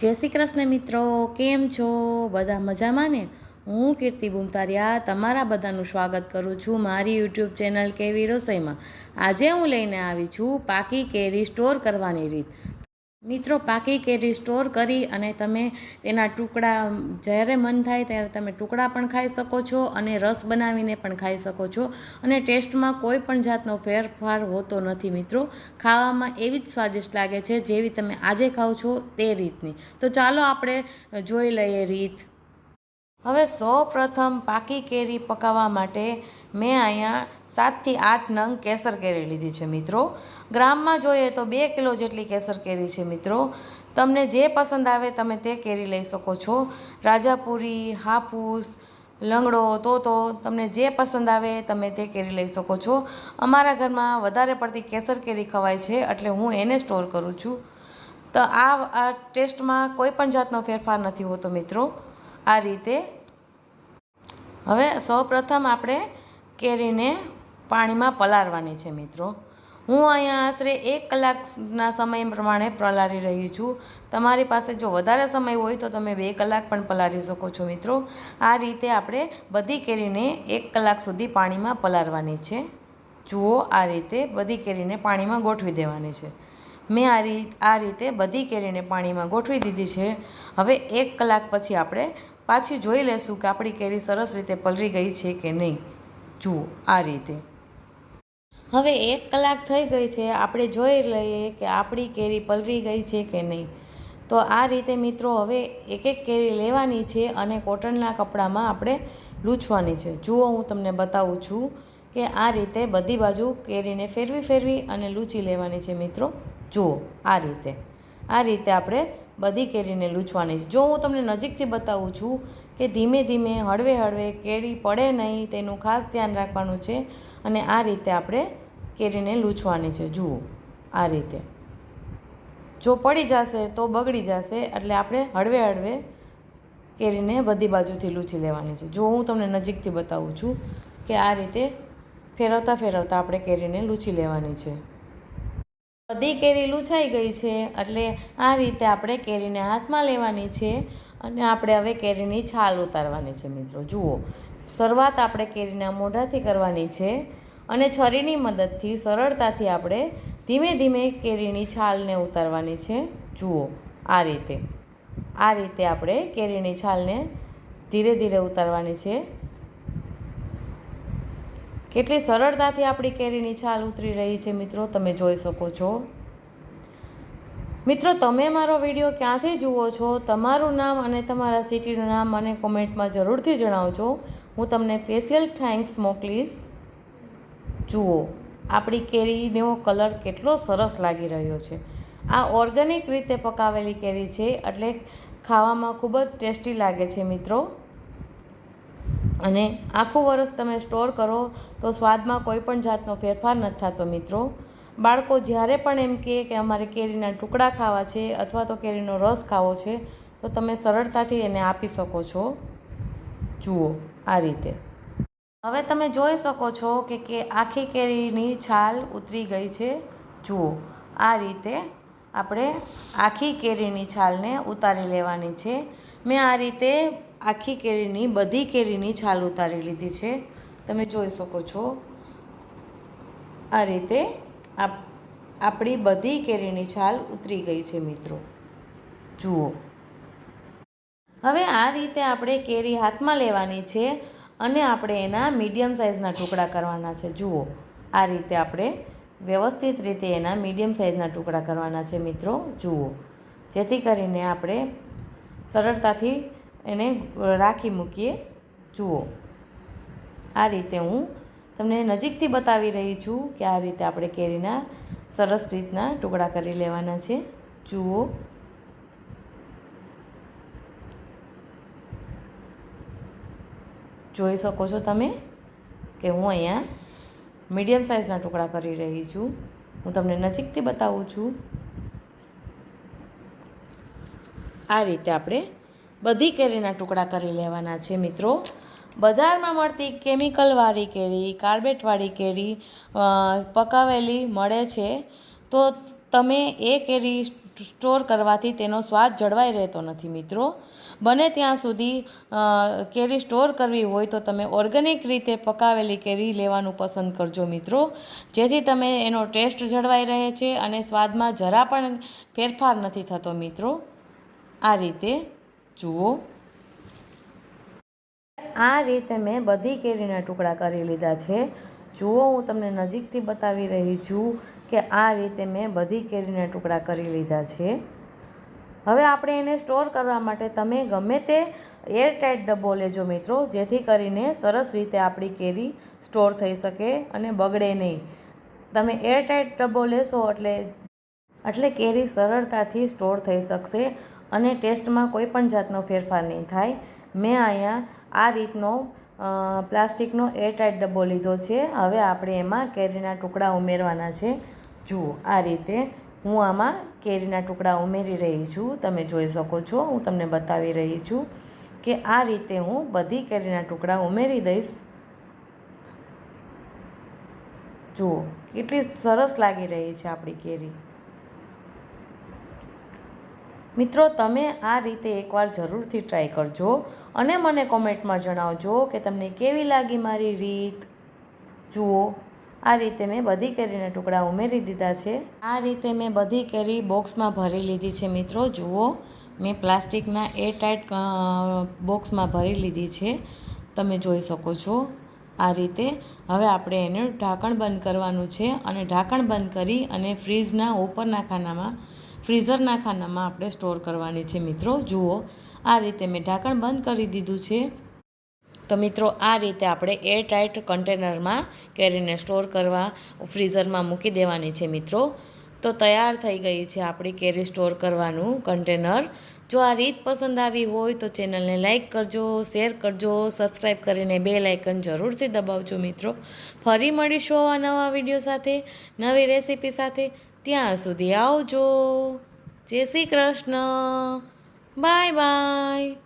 જય શ્રી કૃષ્ણ મિત્રો, કેમ છો? બધા મજામાં ને? હું કીર્તિ બુમતારિયા તમારા બધાનું સ્વાગત કરું છું મારી યુટ્યુબ ચેનલ કેવી રસોઈમાં. આજે હું લઈને આવી છું પાકી કેરી સ્ટોર કરવાની રીત. મિત્રો પાકી કેરી સ્ટોર કરી અને તમે તેના ટુકડા, જ્યારે મન થાય ત્યારે તમે ટુકડા પણ ખાઈ શકો છો અને રસ બનાવીને પણ ખાઈ શકો છો. અને ટેસ્ટમાં કોઈ પણ જાતનો ફેરફાર હોતો નથી મિત્રો. ખાવામાં એવી જ સ્વાદિષ્ટ લાગે છે જેવી તમે આજે ખાઓ છો તે રીતની. તો ચાલો આપણે જોઈ લઈએ રીત હવે સૌ પ્રથમ પાકી કેરી પકાવવા માટે મેં અહીંયા સાતથી આઠ નંગ કેસર કેરી લીધી છે મિત્રો. ગ્રામમાં જોઈએ તો બે કિલો જેટલી કેસર કેરી છે મિત્રો. તમને જે પસંદ આવે તમે તે કેરી લઈ શકો છો. રાજાપુરી હાફૂસ લંગડો, તોતો તમને જે પસંદ આવે તમે તે કેરી લઈ શકો છો. અમારા ઘરમાં વધારે પડતી કેસર કેરી ખવાય છે એટલે હું એને સ્ટોર કરું છું. તો આ આ ટેસ્ટમાં કોઈ પણ જાતનો ફેરફાર નથી હોતો મિત્રો. આ રીતે હવે સૌપ્રથમ આપણે કેરીને પાણીમાં પલાળવાની છે મિત્રો. હું અહીંયા આશરે એક કલાકના સમય પ્રમાણે પલાળી રહી છું. તમારી પાસે જો વધારે સમય હોય તો તમે બે કલાક પણ પલાળી શકો છો મિત્રો. આ રીતે આપણે બધી કેરીને એક કલાક સુધી પાણીમાં પલાળવાની છે. જુઓ આ રીતે બધી કેરીને પાણીમાં ગોઠવી દેવાની છે. મેં આ રીત, આ રીતે બધી કેરીને પાણીમાં ગોઠવી દીધી છે. હવે એક કલાક પછી આપણે પાછી જોઈ લેશું કે આપણી કેરી સરસ રીતે પલળી ગઈ છે કે નહીં. જુઓ, આ રીતે. હવે એક કલાક થઈ ગઈ છે. આપણે જોઈ લઈએ કે આપણી કેરી પલળી ગઈ છે કે નહીં. તો આ રીતે મિત્રો, હવે એક એક કેરી લેવાની છે અને કોટનના કપડામાં આપણે લૂછવાની છે. જુઓ, હું તમને બતાવું છું કે આ રીતે બધી બાજુ કેરીને ફેરવી ફેરવી અને લૂછી લેવાની છે મિત્રો. જુઓ, આ રીતે. આ રીતે આપણે બધી કેરીને લૂછવાની છે. જો હું તમને નજીકથી બતાવું છું કે ધીમે ધીમે, હળવે હળવે કેરી પડે નહીં તેનું ખાસ ધ્યાન રાખવાનું છે અને આ રીતે આપણે કેરીને લૂછવાની છે. જુઓ, આ રીતે. જો પડી જશે તો બગડી જશે એટલે આપણે હળવે હળવે કેરીને બધી બાજુથી લૂછી લેવાની છે. જો હું તમને નજીકથી બતાવું છું કે આ રીતે ફેરવતા ફેરવતા આપણે કેરીને લૂછી લેવાની છે. બધી કેરી લૂછાઈ ગઈ છે એટલે આ રીતે આપણે કેરીને હાથમાં લેવાની છે અને આપણે હવે કેરીની છાલ ઉતારવાની છે મિત્રો. જુઓ, શરૂઆત આપણે કેરીના મોઢાથી કરવાની છે અને છરીની મદદથી, સરળતાથી આપણે ધીમે ધીમે કેરીની છાલને ઉતારવાની છે. જુઓ, આ રીતે. આ રીતે આપણે કેરીની છાલને ધીરે ધીરે ઉતારવાની છે. કેટલી સરળતાથી આપણી કેરીની છાલ ઉતરી રહી છે મિત્રો, તમે જોઈ શકો છો. મિત્રો, તમે મારો વીડિયો ક્યાંથી જુઓ છો, તમારું નામ અને તમારા સિટીનું નામ મને કોમેન્ટમાં જરૂરથી જણાવજો. હું તમને સ્પેશિયલ થેન્ક્સ મોકલીશ. જુઓ, આપણી કેરીનો કલર કેટલો સરસ લાગી રહ્યો છે. આ ઓર્ગેનિક રીતે પકાવેલી કેરી છે, એટલે ખાવામાં ખૂબ જ ટેસ્ટી લાગે છે મિત્રો. અને આખું વરસ તમે સ્ટોર કરો તો સ્વાદમાં કોઈ પણ જાતનો ફેરફાર નથી થતો, મિત્રો. બાળકો જ્યારે પણ એમ કહે કે અમારે કેરીના ટુકડા ખાવા છે અથવા તો કેરીનો રસ ખાવો છે, તો તમે સરળતાથી એને આપી શકો છો. જુઓ આ રીતે. હવે તમે જોઈ શકો છો કે કે આખી કેરીની છાલ ઉતરી ગઈ છે. જુઓ આ રીતે આપણે આખી કેરીની છાલને ઉતારી લેવાની છે. મેં આ રીતે આખી કેરીની, બધી કેરીની છાલ ઉતારી લીધી છે. તમે જોઈ શકો છો. આ રીતે આપ, આપણી બધી કેરીની છાલ ઉતરી ગઈ છે મિત્રો. જુઓ. હવે આ રીતે આપણે કેરી હાથમાં લેવાની છે અને આપણે એના મીડિયમ સાઇઝના ટુકડા કરવાના છે. જુઓ. આ રીતે આપણે વ્યવસ્થિત રીતે એના મીડિયમ સાઇઝના ટુકડા કરવાના છે મિત્રો. જુઓ. જેથી કરીને આપણે સરળતાથી એને રાખી મૂકીએ. જુઓ. આ રીતે હું તમને નજીકથી બતાવી રહી છું કે આ રીતે આપણે કેરીના સરસ રીતના ટુકડા કરી લેવાના છે. જુઓ. જોઈ શકો છો તમે કે હું અહીંયા મીડિયમ સાઇઝના ટુકડા કરી રહી છું. હું તમને નજીકથી બતાવું છું. આ રીતે આપણે બધી કેરીના ટુકડા કરી લેવાના છે મિત્રો. બજારમાં મળતી કેમિકલવાળી કેરી, કાર્બેટવાળી કેરી પકાવેલી મળે છે. તો તમે એ કેરી સ્ટોર કરવાથી તેનો સ્વાદ જળવાઈ રહેતો નથી મિત્રો. બને ત્યાં સુધી કેરી સ્ટોર કરવી હોય તો તમે ઓર્ગેનિક રીતે પકાવેલી કેરી લેવાનું પસંદ કરજો મિત્રો. જેથી તમે એનો ટેસ્ટ જળવાઈ રહે છે અને સ્વાદમાં જરા પણ ફેરફાર નથી થતો મિત્રો. આ રીતે જુઓ. આ રીતે મેં બધી કેરીના ટુકડા કરી લીધા છે. જુઓ, હું તમને નજીકથી બતાવી રહી છું કે આ રીતે મેં બધી કેરીના ટુકડા કરી લીધા છે. હવે આપણે એને સ્ટોર કરવા માટે તમે ગમે તે એરટાઇટ ડબ્બો લેજો મિત્રો, જેથી કરીને સરસ રીતે આપણી કેરી સ્ટોર થઈ શકે અને બગડે નહીં. તમે એરટાઇટ ડબ્બો લેશો એટલે એટલે કેરી સરળતાથી સ્ટોર થઈ શકશે. અને ટેસ્ટમાં કોઈ પણ જાતનો ફેરફાર નહીં થાય. મેં અહીંયા આ રીતનો પ્લાસ્ટિકનો એરટાઈટ ડબ્બો લીધો છે. હવે આપણે એમાં કેરીના ટુકડા ઉમેરવાના છે. જુઓ, આ રીતે હું આમાં કેરીના ટુકડા ઉમેરી રહી છું. તમે જોઈ શકો છો, હું તમને બતાવી રહી છું કે આ રીતે હું બધી કેરીના ટુકડા ઉમેરી દઈશ. જુઓ, કેટલી સરસ લાગી રહી છે આપણી કેરી. મિત્રો, તમે આ રીતે એકવાર જરૂરથી ટ્રાય કરજો અને મને કોમેન્ટમાં જણાવજો કે તમને કેવી લાગી મારી રીત. જુઓ, આ રીતે મેં બધી કેરીના ટુકડા ઉમેરી દીધા છે. આ રીતે મેં બધી કેરી બોક્સમાં ભરી લીધી છે મિત્રો, જુઓ. મેં પ્લાસ્ટિકના એર ટાઈટ બોક્સમાં ભરી લીધી છે. તમે જોઈ શકો છો આ રીતે. હવે આપણે એને ઢાંકણ બંધ કરવાનું છે અને ઢાંકણ બંધ કરી અને ફ્રીજના ઉપરના ખાનામાં ફ્રીઝરના ખાનામાં આપણે સ્ટોર કરવાની છે મિત્રો. જુઓ, આ રીતે મેં ઢાંકણ બંધ કરી દીધું છે. તો મિત્રો, આ રીતે આપણે એરટાઇટ કન્ટેનરમાં કેરીને સ્ટોર કરવા ફ્રીઝરમાં મૂકી દેવાની છે મિત્રો. તો તૈયાર થઈ ગઈ છે આપણી કેરી સ્ટોર કરવાનું કન્ટેનર. જો આ રીત પસંદ આવી હોય તો ચેનલને લાઇક કરજો, શેર કરજો, સબસ્ક્રાઈબ કરીને બે લાઇકન જરૂરથી દબાવજો મિત્રો. ફરી મળીશું આવા નવા વીડિયો સાથે, નવી રેસીપી સાથે. ત્યાં સુધી આવજો. જય શ્રી કૃષ્ણ. Bye bye.